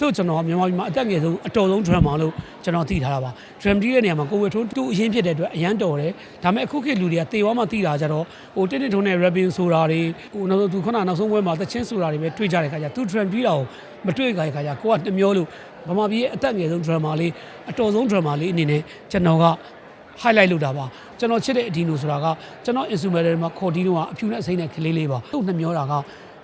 သူ့ကျွန်တော်မြန်မာပြည်မှာအသက်ငယ်ဆုံးအတော်ဆုံး drama လို့ကျွန်တော်သိထားတာပါ drum တီးတဲ့နေရာမှာကိုဝေထုံးတူအရင်ဖြစ်တဲ့အတွက်အရန်တော်တယ်ဒါပေမဲ့အခုခေတ်လူတွေကတေဝါမှသိတာကြတော့ဟိုတင်းတင်းထုံးတဲ့ rapping ဆိုတာတွေဟိုနောက်သူခုနနောက်ဆုံးပွဲမှာသချင်းဆိုတာတွေပဲတွေ့ကြတဲ့ခါကျသူ drum တီးတာကိုမတွေ့ကြတဲ့ခါကျကိုကနှမျောလို့ဗမာပြည်ရဲ့အသက်ငယ်ဆုံး drama လေးအတော်ဆုံး drama လေးအနေနဲ့ကျွန်တော်က highlight လုပ်တာပါကျွန်တော်ချစ်တဲ့အဒီနိုဆိုတာကကျွန်တော် instrumental မှာခေါ်တီးတော့အဖြူနဲ့အစိမ့်နဲ့ကလေးလေးပါသူ့နှမျောတာက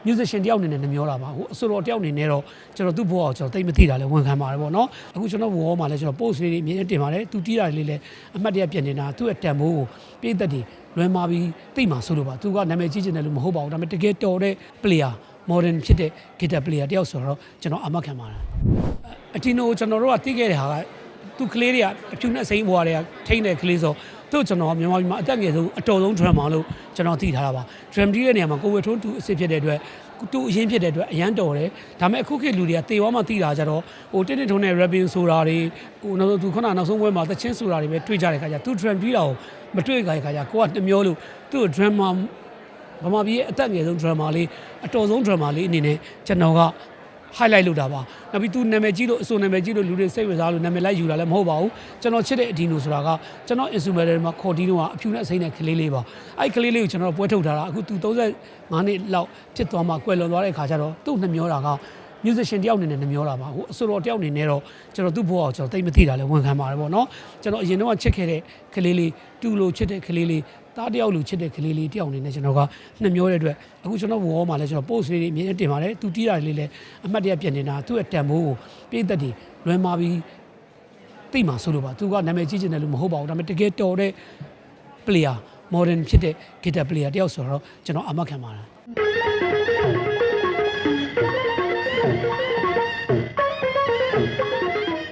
musician တယောက်အနေနဲ့နှမျောတာပါဟိုအဆိုတော်တယောက်အနေနဲ့တော့ကျွန်တော်သူ့ဘဝကိုကျွန်တော်သိမသိတာလဲဝန်ခံပါတယ်ပေါ့နော်အခုကျွန်တော်ဝေါ်မှာလဲကျွန်တော် post လေးတွေအမြဲတမ်းတင်ပါတယ်သူတီးတာလေးလဲအမှတ်တရပြင်နေတာသူ့ရဲ့တန်ဖိုးကိုပြည့်သက်တွေလွယ်မာပြီးသိမှဆိုလို့ပါသူကနာမည်ကြီးချင်တယ်လို့မဟုတ်ပါဘူးဒါပေမဲ့တကယ်တော်တဲ့ player modern ဖြစ်တဲ့ guitar player တယောက်ဆိုတော့ကျွန်တော်အမှတ်ခံပါတယ်အတီနိုကျွန်တော်တို့ကသိခဲ့တဲ့ဟာကသူကလေးတွေကအဖြူနဲ့စိမ့်ဘွားတွေကထိန်းတဲ့ကလေးဆို သူ့ကျွန်တော်မြန်မာပြည်မှာအသက်ငယ်ဆုံးအတော်ဆုံး drama လို့ကျွန်တော်သိထားတာပါ drum တီးတဲ့နေရာမှာကိုဝေထုံးတူအစ်စ်ဖြစ်တဲ့အတွက်တူအရင်ဖြစ်တဲ့အတွက်အရန်တော်တယ်ဒါပေမဲ့အခုခေတ်လူတွေကတေဝါမှသိတာကြတော့ဟိုတင်းတင်းထုံးတဲ့ rapping ဆိုတာတွေဟိုနောက်သူခုနနောက်ဆုံးပွဲမှာသချင်းဆိုတာတွေပဲတွေ့ကြတဲ့ခါကျသူ drum တီးတာကိုမတွေ့ကြတဲ့ခါကျကိုကနှမျောလို့သူ့ drama ဗမာပြည်ရဲ့အသက်ငယ်ဆုံး drama လေးအတော်ဆုံး drama လေးအနေနဲ့ကျွန်တော်က highlight လုပ်တာပါနောက်ပြီးသူနာမည်ကြီးလို့အဆိုနာမည်ကြီးလို့လူတွေစိတ်ဝင်စားလို့နာမည်လိုက်ယူတာလည်းမဟုတ်ပါဘူးကျွန်တော်ချစ်တဲ့အဒီနိုဆိုတာကကျွန်တော် instrumental မှာခေါ်တီးတော့အဖြူနဲ့အစိမ့်နဲ့ကလေးလေးပါအဲ့ကလေးလေးကိုကျွန်တော်ပွဲထုတ်ထားတာအခုသူ35နှစ်လောက်ဖြစ်သွားမှကွယ်လွန်သွားတဲ့အခါကျတော့သူ့နှမျောတာက musician တယောက်အနေနဲ့နှမျောတာပါဟိုအဆိုတော်တယောက်အနေနဲ့တော့ကျွန်တော်သူ့ဘဝကိုကျွန်တော်သိမသိတာလည်းဝန်ခံပါတယ်ပေါ့နော်ကျွန်တော်အရင်တော့ချစ်ခဲ့တဲ့ကလေးလေးတူလို့ချစ်တဲ့ကလေးလေး သားတယောက်လူချစ်တဲ့ကလေးလေးတယောက်အနေနဲ့ကျွန်တော်ကနှမျောတဲ့အတွက်အခုကျွန်တော်ဝေါ်မှာလည်းကျွန်တော် post လေးတွေအမြဲတမ်းတင်ပါတယ်သူတီးတာလေးလည်းအမှတ်တရပြင်နေတာသူ့ရဲ့တန်ဖိုးကိုပြည့်သက်တွေလွယ်မာပြီးသိမှဆိုလို့ပါသူကနာမည်ကြီးချင်တယ်လို့မဟုတ်ပါဘူးဒါပေမဲ့တကယ်တော်တဲ့ player modern ဖြစ်တဲ့ guitar player တယောက်ဆိုတော့ကျွန်တော်အမှတ်ခံပါတယ်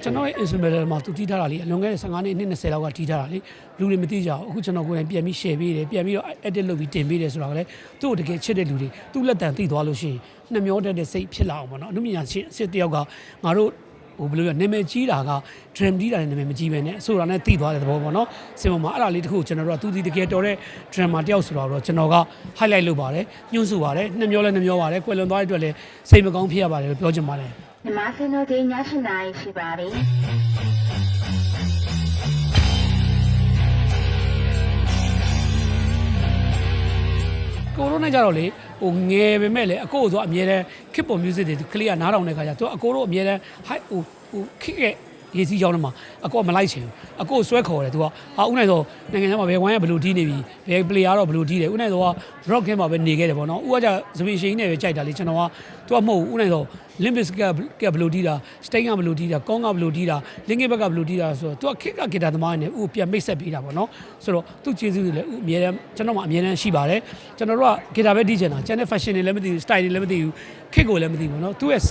ကျွန်တော်ရဲ့ instrumental မှာသူတီးထားတာလေအလွန်ခဲ့တဲ့15နှစ်နှစ်20လောက်ကတီးထားတာလေလူတွေမသိကြဘူးအခုကျွန်တော်ကိုယ်တိုင်ပြန်ပြီး share ပေးတယ်ပြန်ပြီးတော့ edit လုပ်ပြီးတင်ပေးတယ်ဆိုတော့လည်းသူ့ကိုတကယ်ချစ်တဲ့လူတွေသူ့လက်တံသိသွားလို့ရှိရင်နှမျောတတ်တဲ့စိတ်ဖြစ်လာအောင်ပေါ့နော်အနုမြညာချင်းစစ်တယောက်ကငါတို့ဟိုဘယ်လိုလဲနာမည်ကြီးတာက drum တီးတာနဲ့နာမည်မကြီးပဲနဲ့ဆိုတာနဲ့သိသွားတဲ့သဘောပေါ့နော်စင်ပေါ်မှာအဲ့ဒါလေးတခုကျွန်တော်တို့ကသူဒီတကယ်တော်တဲ့ drama တယောက်ဆိုတော့ကျွန်တော်က highlight လုပ်ပါတယ်ညှို့ဆူပါတယ်နှမျောလဲနှမျောပါတယ်ကွယ်လွန်သွားတဲ့အတွက်လည်းစိတ်မကောင်းဖြစ်ရပါတယ်လို့ပြောချင်ပါတယ် မြမစင်တို့ဒီည၈နာရီရှိပါပြီကိုရိုနာကြတော့လေဟိုငယ်ပေမဲ့လေအကိုဆိုအမြဲတမ်းခစ်ပေါ် music တွေကလေးကနားထောင်တဲ့ခါကျသူကအကိုတို့အမြဲတမ်း high ဟိုဟိုခစ်ရဲ့ ရေးစီးကြောင်းထဲမှာအကိုကမလိုက်ချင်ဘူးအကိုဆွဲခေါ်တယ်သူကဟာဦးနိုင်ဆိုနိုင်ငံခြားမှာဘယ်ဝိုင်းကဘယ်လိုတီးနေပြီဘယ် player တော့ဘယ်လိုတီးတယ်ဦးနိုင်ဆိုက rock game မှာပဲနေခဲ့တယ်ပေါ့နော်ဦးကကြသပင်ရှိန်နဲ့ပဲကြိုက်တာလေကျွန်တော်ကသူကမဟုတ်ဘူးဦးနိုင်ဆို limbisk ကကဘယ်လိုတီးတာ stain ကဘယ်လိုတီးတာကောင်းကဘယ်လိုတီးတာ linkin back ကဘယ်လိုတီးတာဆိုတော့သူကခစ်ကဂီတာသမားနဲ့ဦးပြန်မိတ်ဆက်ပေးတာပေါ့နော်ဆိုတော့သူ့ကျေးဇူးတွေလည်းဦးအမြဲတမ်းကျွန်တော်မှအမြဲတမ်းရှိပါတယ်ကျွန်တော်တို့ကဂီတာပဲတီးချင်တာကျန်တဲ့ fashion တွေလည်းမသိဘူး style တွေလည်းမသိဘူးခစ်ကိုလည်းမသိဘူးပေါ့နော်သူ့ရဲ့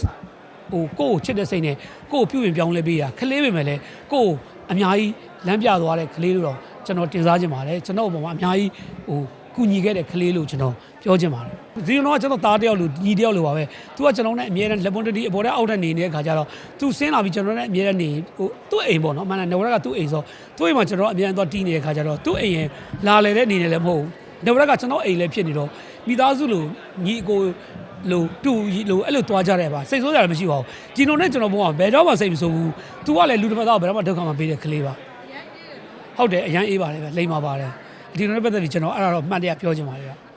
ဟိုကိုယ့်ကိုချစ်တဲ့စိတ်နဲ့ကိုယ့်ကိုပြုပြင်ပြောင်းလဲပေးတာခလေးပဲမယ်လေကိုယ့်ကိုအများကြီးလမ်းပြသွားတဲ့ခလေးလို့တော့ကျွန်တော်တင်စားခြင်းပါတယ်ကျွန်တော်အပေါ်မှာအများကြီးဟိုကူညီခဲ့တဲ့ခလေးလို့ကျွန်တော်ပြောခြင်းပါတယ်ဒီတော့ကျွန်တော်သားတယောက်လို့ညီတယောက်လို့ပါပဲသူကကျွန်တော်နဲ့အမြဲတမ်းလက်ပွန်တတီအပေါ်ထဲအောက်ထပ်နေနေတဲ့ခါကျတော့သူဆင်းလာပြီးကျွန်တော်နဲ့အမြဲတမ်းနေဟိုသူ့အိမ်ပေါ့နော်အမှန်တန်နေဝရကသူ့အိမ်ဆိုသူ့အိမ်မှာကျွန်တော်အမြဲတမ်းသွားတီးနေတဲ့ခါကျတော့သူ့အိမ်ရင်လာလေတဲ့အနေနဲ့လည်းမဟုတ်ဘူးနေဝရကကျွန်တော်အိမ်လည်းဖြစ်နေတော့မိသားစုလို့ညီအကို လို့တူလို့အဲ့လိုသွားကြတယ်ပါစိတ်ဆိုးကြတယ်မရှိပါဘူးဒီလိုနဲ့ကျွန်တော်ဘုံကဘယ်တော့မှစိတ်မဆိုးဘူး तू ကလည်းလူတစ်ပတ်တော့ဘယ်တော့မှဒုက္ခမပေးတဲ့ကလေးပါဟုတ်တယ်အရန်အေးပါတယ်ပဲလိမ္မာပါတယ်ဒီလိုနဲ့ပတ်သက်ပြီးကျွန်တော်အဲ့ဒါတော့မှတ်တရပြောချင်ပါတယ်ဗျ